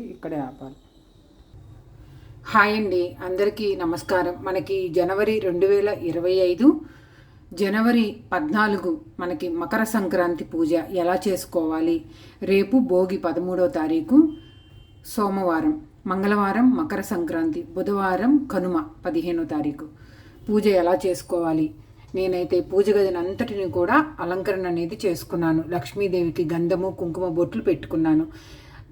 ఇక్కడే ఆపాలి. హాయ్ అండి. అందరికీ నమస్కారం. మనకి జనవరి రెండు వేల ఇరవై ఐదు జనవరి పద్నాలుగు మనకి మకర సంక్రాంతి పూజ ఎలా చేసుకోవాలి? రేపు భోగి పదమూడవ తారీఖు సోమవారం మంగళవారం మకర సంక్రాంతి బుధవారం కనుమ పదిహేనో తారీఖు. పూజ ఎలా చేసుకోవాలి? నేనైతే పూజ గదిని అంతటిని కూడా అలంకరణ అనేది చేసుకున్నాను. లక్ష్మీదేవికి గంధము కుంకుమ బొట్లు పెట్టుకున్నాను.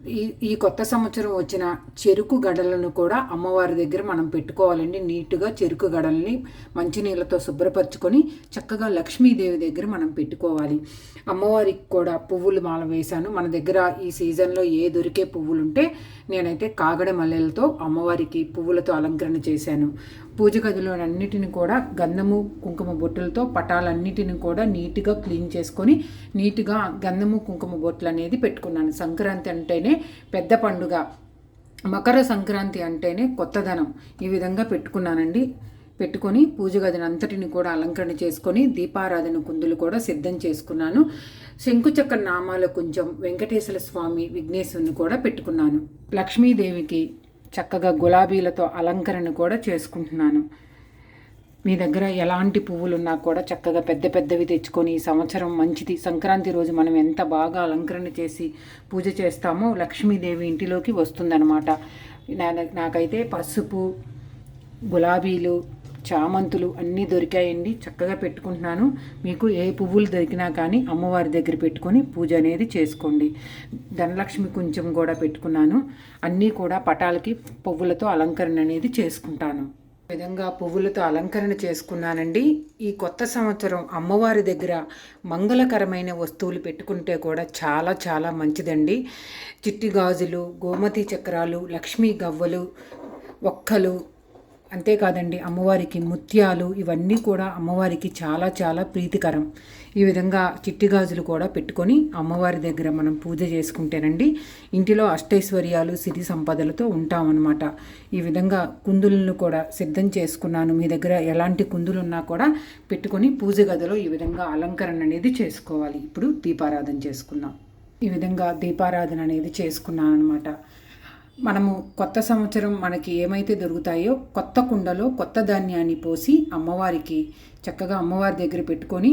ఈ ఈ కొత్త సంవత్సరం వచ్చిన చెరుకు గడలను కూడా అమ్మవారి దగ్గర మనం పెట్టుకోవాలండి. నీట్గా చెరుకు గడల్ని మంచినీళ్ళతో శుభ్రపరచుకొని చక్కగా లక్ష్మీదేవి దగ్గర మనం పెట్టుకోవాలి. అమ్మవారికి కూడా పువ్వులు మాల వేశాను. మన దగ్గర ఈ సీజన్లో ఏ దొరికే పువ్వులు ఉంటే నేనైతే కాగడ మల్లెలతో అమ్మవారికి పువ్వులతో అలంకరణ చేశాను. పూజ గదిలోనన్నిటిని కూడా గంధము కుంకుమ బొట్టులతో పటాలన్నిటిని కూడా నీట్గా క్లీన్ చేసుకొని నీట్గా గంధము కుంకుమ బొట్లు అనేది పెట్టుకున్నాను. సంక్రాంతి అంటేనే పెద్ద పండుగ. మకర సంక్రాంతి అంటేనే కొత్తదనం ఈ విధంగా పెట్టుకున్నానండి. పెట్టుకొని పూజ గదిని అంతటిని కూడా అలంకరణ చేసుకొని దీపారాధన కుందులు కూడా సిద్ధం చేసుకున్నాను. శంకుచక్ర నామాల కొంచెం వెంకటేశ్వర స్వామి విఘ్నేశ్వరుని కూడా పెట్టుకున్నాను. లక్ష్మీదేవికి చక్కగా గులాబీలతో అలంకరణ కూడా చేసుకుంటున్నాను. మీ దగ్గర ఎలాంటి పువ్వులు ఉన్నా కూడా చక్కగా పెద్ద పెద్దవి తెచ్చుకొని ఈ సంవత్సరం మంచిది. సంక్రాంతి రోజు మనం ఎంత బాగా అలంకరణ చేసి పూజ చేస్తామో లక్ష్మీదేవి ఇంటిలోకి వస్తుందన్నమాట. నాకైతే పసుపు గులాబీలు చామంతులు అన్నీ దొరికాయండి. చక్కగా పెట్టుకుంటున్నాను. మీకు ఏ పువ్వులు దొరికినా కానీ అమ్మవారి దగ్గర పెట్టుకొని పూజ అనేది చేసుకోండి. ధనలక్ష్మి కొంచెం కూడా పెట్టుకున్నాను. అన్నీ కూడా పటాలకి పువ్వులతో అలంకరణ అనేది చేసుకుంటాను. విధంగా పువ్వులతో అలంకరణ చేసుకున్నానండి. ఈ కొత్త సంవత్సరం అమ్మవారి దగ్గర మంగళకరమైన వస్తువులు పెట్టుకుంటే కూడా చాలా చాలా మంచిదండి. చిట్టి గాజులు గోమతి చక్రాలు లక్ష్మీ గవ్వలు ఒక్కలు అంతేకాదండి అమ్మవారికి ముత్యాలు ఇవన్నీ కూడా అమ్మవారికి చాలా చాలా ప్రీతికరం. ఈ విధంగా చిట్టి గాజులు కూడా పెట్టుకొని అమ్మవారి దగ్గర మనం పూజ చేసుకుంటేనండి ఇంటిలో అష్టైశ్వర్యాలు సిరి సంపదలతో ఉంటామన్నమాట. ఈ విధంగా కుందులను కూడా సిద్ధం చేసుకున్నాను. మీ దగ్గర ఎలాంటి కుందులు ఉన్నా కూడా పెట్టుకొని పూజ గదిలో ఈ విధంగా అలంకరణ అనేది చేసుకోవాలి. ఇప్పుడు దీపారాధన చేసుకుందాం. ఈ విధంగా దీపారాధన అనేది చేసుకున్నాను అనమాట మనము కొత్త సంవత్సరం మనకి ఏమైతే దొరుకుతాయో కొత్త కుండలో కొత్త ధాన్యాన్ని పోసి అమ్మవారికి చక్కగా అమ్మవారి దగ్గర పెట్టుకొని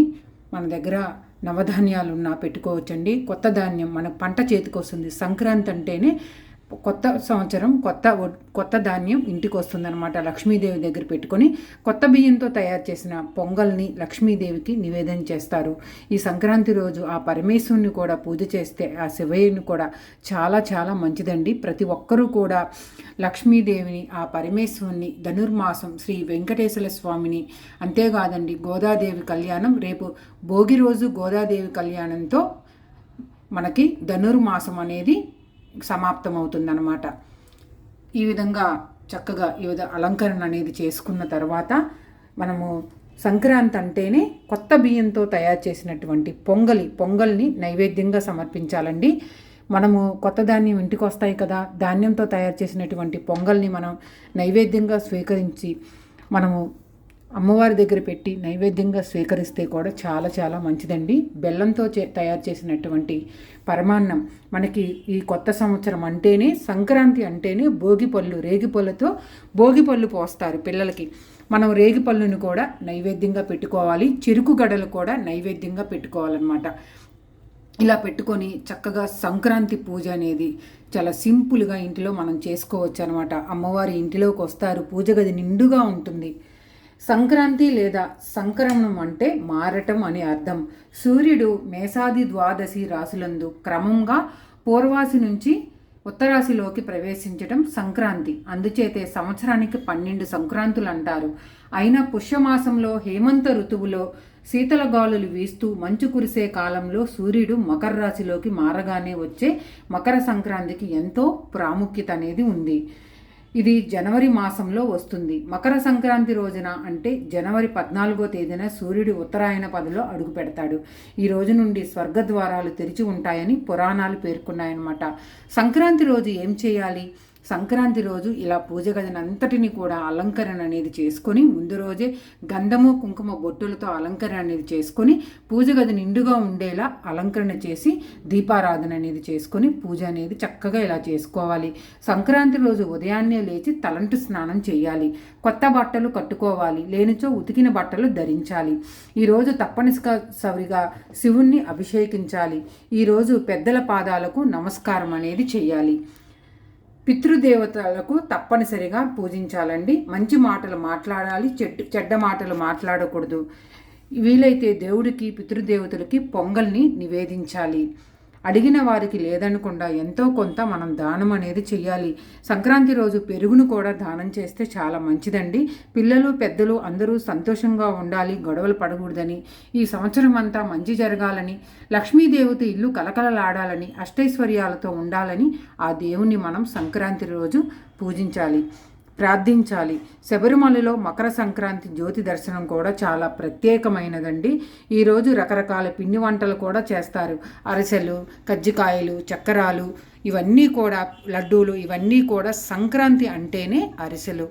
మన దగ్గర నవధాన్యాలున్నా పెట్టుకోవచ్చండి. కొత్త ధాన్యం మన పంట చేతికి వస్తుంది సంక్రాంతి అంటేనే కొత్త సంవత్సరం కొత్త కొత్త ధాన్యం ఇంటికి వస్తుందన్నమాట లక్ష్మీదేవి దగ్గర పెట్టుకొని కొత్త బియ్యంతో తయారు చేసిన పొంగల్ని లక్ష్మీదేవికి నివేదన చేస్తారు. ఈ సంక్రాంతి రోజు ఆ పరమేశ్వరుని కూడా పూజ చేస్తే ఆ శివయ్యని కూడా చాలా చాలా మంచిదండి. ప్రతి ఒక్కరూ కూడా లక్ష్మీదేవిని ఆ పరమేశ్వరుని ధనుర్మాసం శ్రీ వెంకటేశ్వర స్వామిని అంతేకాదండి గోదాదేవి కళ్యాణం రేపు భోగి రోజు గోదాదేవి కళ్యాణంతో మనకి ధనుర్మాసం అనేది సమాప్తం అవుతుందన్నమాట ఈ విధంగా చక్కగా ఈ విధ అలంకరణ అనేది చేసుకున్న తర్వాత మనము సంక్రాంతి అంటేనే కొత్త బియ్యంతో తయారు చేసినటువంటి పొంగలి పొంగల్ని నైవేద్యంగా సమర్పించాలండి. మనము కొత్త ధాన్యం ఇంటికి వస్తాయి కదా ధాన్యంతో తయారు చేసినటువంటి పొంగల్ని మనం నైవేద్యంగా స్వీకరించి మనము అమ్మవారి దగ్గర పెట్టి నైవేద్యంగా స్వీకరిస్తే కూడా చాలా చాలా మంచిదండి. బెల్లంతో చే తయారు చేసినటువంటి పరమాన్నం మనకి ఈ కొత్త సంవత్సరం అంటేనే సంక్రాంతి అంటేనే భోగిపళ్ళు రేగిపళ్ళతో భోగిపళ్ళు పోస్తారు పిల్లలకి. మనం రేగిపళ్ళుని కూడా నైవేద్యంగా పెట్టుకోవాలి. చెరుకు గడలు కూడా నైవేద్యంగా పెట్టుకోవాలన్నమాట. ఇలా పెట్టుకొని చక్కగా సంక్రాంతి పూజ అనేది చాలా సింపుల్గా ఇంటిలో మనం చేసుకోవచ్చు అనమాట అమ్మవారి ఇంటిలోకి వస్తారు పూజ గది నిండుగా ఉంటుంది. సంక్రాంతి లేదా సంక్రమణం అంటే మారటం అని అర్థం. సూర్యుడు మేషాది ద్వాదశి రాశులందు క్రమంగా పూర్వాసి నుంచి ఉత్తరాశిలోకి ప్రవేశించడం సంక్రాంతి. అందుచేతే సంవత్సరానికి పన్నెండు సంక్రాంతులు అంటారు అయినా పుష్యమాసంలో హేమంత ఋతువులో శీతల గాలులు వీస్తూ మంచు కురిసే కాలంలో సూర్యుడు మకర రాశిలోకి మారగానే వచ్చే మకర సంక్రాంతికి ఎంతో ప్రాముఖ్యత అనేది ఉంది. ఇది జనవరి మాసంలో వస్తుంది. మకర సంక్రాంతి రోజున అంటే జనవరి పద్నాలుగో తేదీన సూర్యుడు ఉత్తరాయణ పదలో అడుగు పెడతాడు. ఈ రోజు నుండి స్వర్గద్వారాలు తెరిచి ఉంటాయని పురాణాలు పేర్కొన్నాయన్నమాట. సంక్రాంతి రోజు ఏం చేయాలి? సంక్రాంతి రోజు ఇలా పూజ గదినంతటిని కూడా అలంకరణ అనేది చేసుకొని ముందు రోజే గంధము కుంకుమ బొట్టులతో అలంకరణ అనేది చేసుకొని పూజ గది నిండుగా ఉండేలా అలంకరణ చేసి దీపారాధన అనేది చేసుకొని పూజ అనేది చక్కగా ఇలా చేసుకోవాలి. సంక్రాంతి రోజు ఉదయాన్నే లేచి తలంటు స్నానం చేయాలి. కొత్త బట్టలు కట్టుకోవాలి. లేనిచో ఉతికిన బట్టలు ధరించాలి. ఈరోజు తప్పనిసరిగా శివుణ్ణి అభిషేకించాలి. ఈరోజు పెద్దల పాదాలకు నమస్కారం అనేది చేయాలి. పితృదేవతలకు తప్పనిసరిగా పూజించాలండి. మంచి మాటలు మాట్లాడాలి చెడ్డ చెడ్డ మాటలు మాట్లాడకూడదు. వీలైతే దేవుడికి పితృదేవతలకి పొంగల్ని నివేదించాలి. అడిగిన వారికి లేదనకుండా ఎంతో కొంత మనం దానం అనేది చేయాలి సంక్రాంతి రోజు పెరుగును కూడా దానం చేస్తే చాలా మంచిదండి. పిల్లలు పెద్దలు అందరూ సంతోషంగా ఉండాలి గొడవలు పడకూడదని ఈ సంవత్సరం అంతా మంచి జరగాలని లక్ష్మీదేవత ఇల్లు కలకలలాడాలని అష్టైశ్వర్యాలతో ఉండాలని ఆ దేవుణ్ణి మనం సంక్రాంతి రోజు పూజించాలి. ప్రార్థించాలి. శబరిమలలో మకర సంక్రాంతి జ్యోతి దర్శనం కూడా చాలా ప్రత్యేకమైనదండి. ఈరోజు రకరకాల పిండి వంటలు కూడా చేస్తారు. అరిసెలు కజ్జికాయలు చక్కెరాలు ఇవన్నీ కూడా లడ్డూలు ఇవన్నీ కూడా సంక్రాంతి అంటేనే అరిసెలు.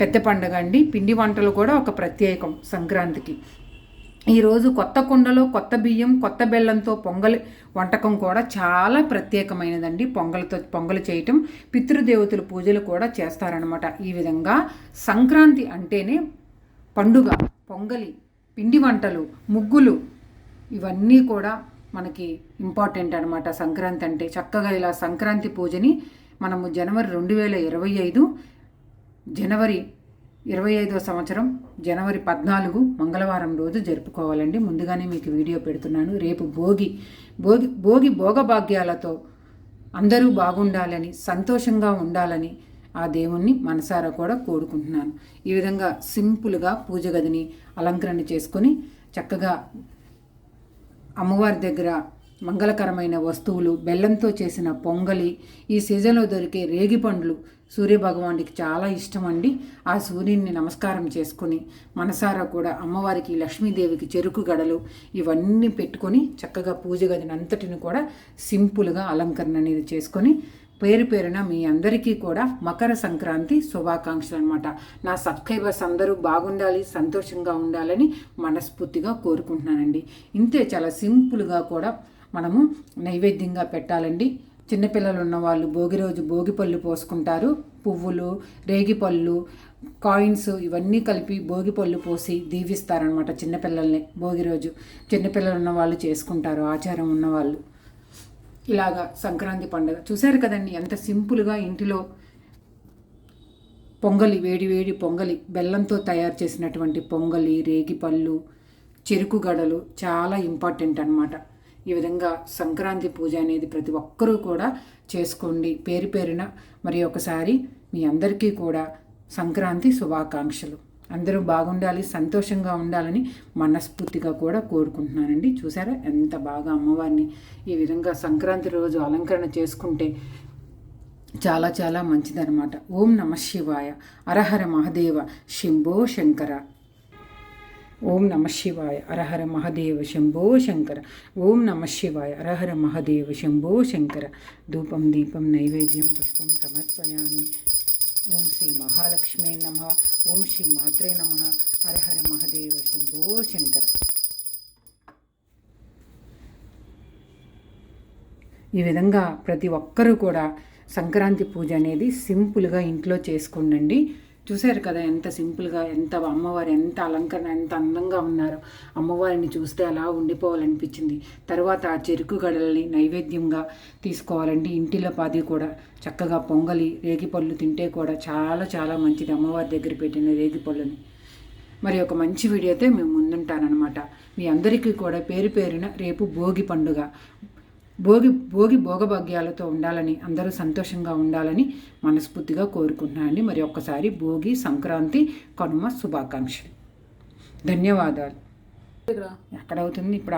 పెద్ద పండుగ అండి. పిండి వంటలు కూడా ఒక ప్రత్యేకం సంక్రాంతికి. ఈరోజు కొత్త కుండలో కొత్త బియ్యం కొత్త బెల్లంతో పొంగలి వంటకం కూడా చాలా ప్రత్యేకమైనదండి. పొంగలతో పొంగలు చేయటం పితృదేవతల పూజలు కూడా చేస్తారనమాట ఈ విధంగా సంక్రాంతి అంటేనే పండుగ పొంగలి పిండి వంటలు ముగ్గులు ఇవన్నీ కూడా మనకి ఇంపార్టెంట్ అనమాట సంక్రాంతి అంటే చక్కగా ఇలా సంక్రాంతి పూజని మనము జనవరి రెండు వేల ఇరవై ఐదు జనవరి ఇరవై ఐదో సంవత్సరం జనవరి పద్నాలుగు మంగళవారం రోజు జరుపుకోవాలండి. ముందుగానే మీకు వీడియో పెడుతున్నాను. రేపు భోగి భోగి భోగి భోగభాగ్యాలతో అందరూ బాగుండాలని సంతోషంగా ఉండాలని ఆ దేవుణ్ణి మనసారా కూడా కోరుకుంటున్నాను. ఈ విధంగా సింపుల్గా పూజ గదిని అలంకరణ చేసుకొని చక్కగా అమ్మవారి దగ్గర మంగళకరమైన వస్తువులు బెల్లంతో చేసిన పొంగలి ఈ సీజన్లో దొరికే రేగి పండ్లు సూర్యభగవానుడికి చాలా ఇష్టం అండి ఆ సూర్యుని నమస్కారం చేసుకుని మనసారా కూడా అమ్మవారికి లక్ష్మీదేవికి చెరుకు గడలు ఇవన్నీ పెట్టుకొని చక్కగా పూజ గదిని అంతటిని కూడా సింపుల్గా అలంకరణ అనేది చేసుకొని పేరు పేరున మీ అందరికీ కూడా మకర సంక్రాంతి శుభాకాంక్షలు అనమాట నా సబ్స్క్రైబర్స్ అందరూ బాగుండాలి సంతోషంగా ఉండాలని మనస్ఫూర్తిగా కోరుకుంటున్నానండి. ఇంతే చాలా సింపుల్గా కూడా మనము నైవేద్యంగా పెట్టాలండి. చిన్నపిల్లలు ఉన్నవాళ్ళు భోగి రోజు భోగి పళ్ళు పోసుకుంటారు. పువ్వులు రేగిపళ్ళు కాయిన్స్ ఇవన్నీ కలిపి భోగి పళ్ళు పోసి దీవిస్తారనమాట చిన్నపిల్లల్ని భోగి రోజు. చిన్నపిల్లలు ఉన్నవాళ్ళు చేసుకుంటారు ఆచారం ఉన్నవాళ్ళు ఇలాగా సంక్రాంతి పండుగ. చూశారు కదండి ఎంత సింపుల్గా ఇంటిలో పొంగలి వేడి వేడి పొంగలి బెల్లంతో తయారు చేసినటువంటి పొంగలి రేగిపళ్ళు చెరుకు గడలు చాలా ఇంపార్టెంట్ అనమాట ఈ విధంగా సంక్రాంతి పూజ అనేది ప్రతి ఒక్కరూ కూడా చేసుకోండి. పేరు పేరున మరి ఒకసారి మీ అందరికీ కూడా సంక్రాంతి శుభాకాంక్షలు. అందరూ బాగుండాలి సంతోషంగా ఉండాలని మనస్ఫూర్తిగా కూడా కోరుకుంటున్నానండి. చూసారా ఎంత బాగా అమ్మవారిని ఈ విధంగా సంక్రాంతి రోజు అలంకరణ చేసుకుంటే చాలా చాలా మంచిదనమాట ఓం నమ శివాయ. అరహర మహదేవ. శంభో శంకర. ఓం నమ శివాయ అరహర మహదేవ శంభో శంకర. ఓం నమ శివాయ అరహర మహదేవ శంభో శంకర. ధూపం దీపం నైవేద్యం పుష్పం సమర్పయామి. ఓం శ్రీ మహాలక్ష్మే నమ. ఓం శ్రీ మాత్రే నమ. అరహర మహదేవ శంభో శంకర. ఈ విధంగా ప్రతి ఒక్కరూ కూడా సంక్రాంతి పూజ అనేది సింపుల్గా ఇంట్లో చేసుకోండి చూశారు కదా ఎంత సింపుల్గా ఎంత అమ్మవారు ఎంత అలంకరణ ఎంత అందంగా ఉన్నారో. అమ్మవారిని చూస్తే అలా ఉండిపోవాలనిపించింది. తర్వాత ఆ చెరుకు గడలని నైవేద్యంగా తీసుకోవాలండి ఇంటిలో పాది కూడా చక్కగా పొంగలి రేగిపళ్ళు తింటే కూడా చాలా చాలా మంచిది అమ్మవారి దగ్గర పెట్టిన రేగిపళ్ళని మరి ఒక మంచి వీడియోతో మేము ముందుంటానమాట మీ అందరికీ కూడా పేరు పేరున రేపు భోగి పండుగ. భోగి భోగి భోగభాగ్యాలతో ఉండాలని అందరూ సంతోషంగా ఉండాలని మనస్ఫూర్తిగా కోరుకుంటున్నానండి. మరి ఒక్కసారి భోగి సంక్రాంతి కనుమ శుభాకాంక్షలు. ధన్యవాదాలు. ఎక్కడవుతుంది? ఇప్పుడు